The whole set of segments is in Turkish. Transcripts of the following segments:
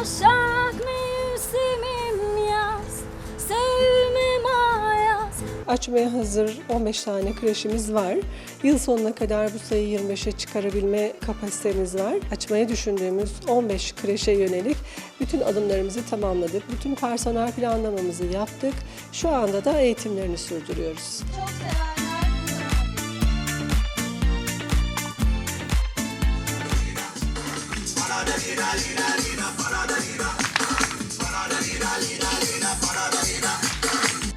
Başak mevsimim yaz Sevmem ayaz Açmaya hazır 15 tane kreşimiz var. Yıl sonuna kadar bu sayıyı 25'e çıkarabilme kapasitemiz var. Açmayı düşündüğümüz 15 kreşe yönelik bütün adımlarımızı tamamladık. Bütün personel planlamamızı yaptık. Şu anda da eğitimlerini sürdürüyoruz. Çok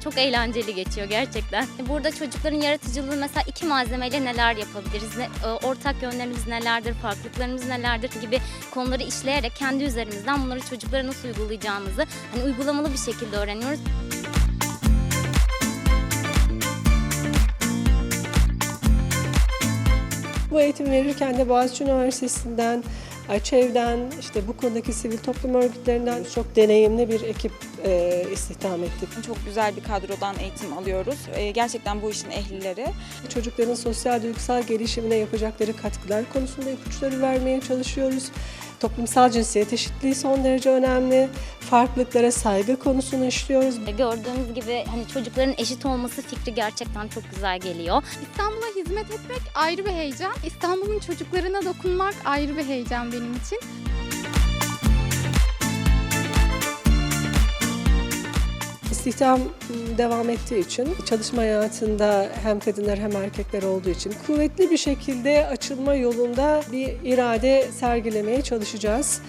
Çok eğlenceli geçiyor gerçekten. Burada çocukların yaratıcılığı mesela iki malzemeyle neler yapabiliriz, e, ortak yönlerimiz nelerdir, farklılıklarımız nelerdir gibi konuları işleyerek kendi üzerimizden bunları çocuklara nasıl uygulayacağımızı hani uygulamalı bir şekilde öğreniyoruz. Bu eğitim verirken de Boğaziçi Üniversitesi'nden, ÇEV'den, işte bu konudaki sivil toplum örgütlerinden çok deneyimli bir ekip e, istihdam ettik. Çok güzel bir kadrodan eğitim alıyoruz. Ee, Gerçekten bu işin ehlileri. Çocukların sosyal duygusal gelişimine yapacakları katkılar konusunda ipuçları vermeye çalışıyoruz. Toplumsal cinsiyet eşitliği son derece önemli. Farklılıklara saygı konusunu işliyoruz. E, Gördüğümüz gibi hani çocukların eşit olması fikri gerçekten çok güzel geliyor. İstanbul'a hizmet etmek ayrı bir heyecan. İstanbul'un çocuklarına dokunmak ayrı bir heyecan benim için. İstihdam devam ettiği için çalışma hayatında hem kadınlar hem erkekler olduğu için kuvvetli bir şekilde açılma yolunda bir irade sergilemeye çalışacağız.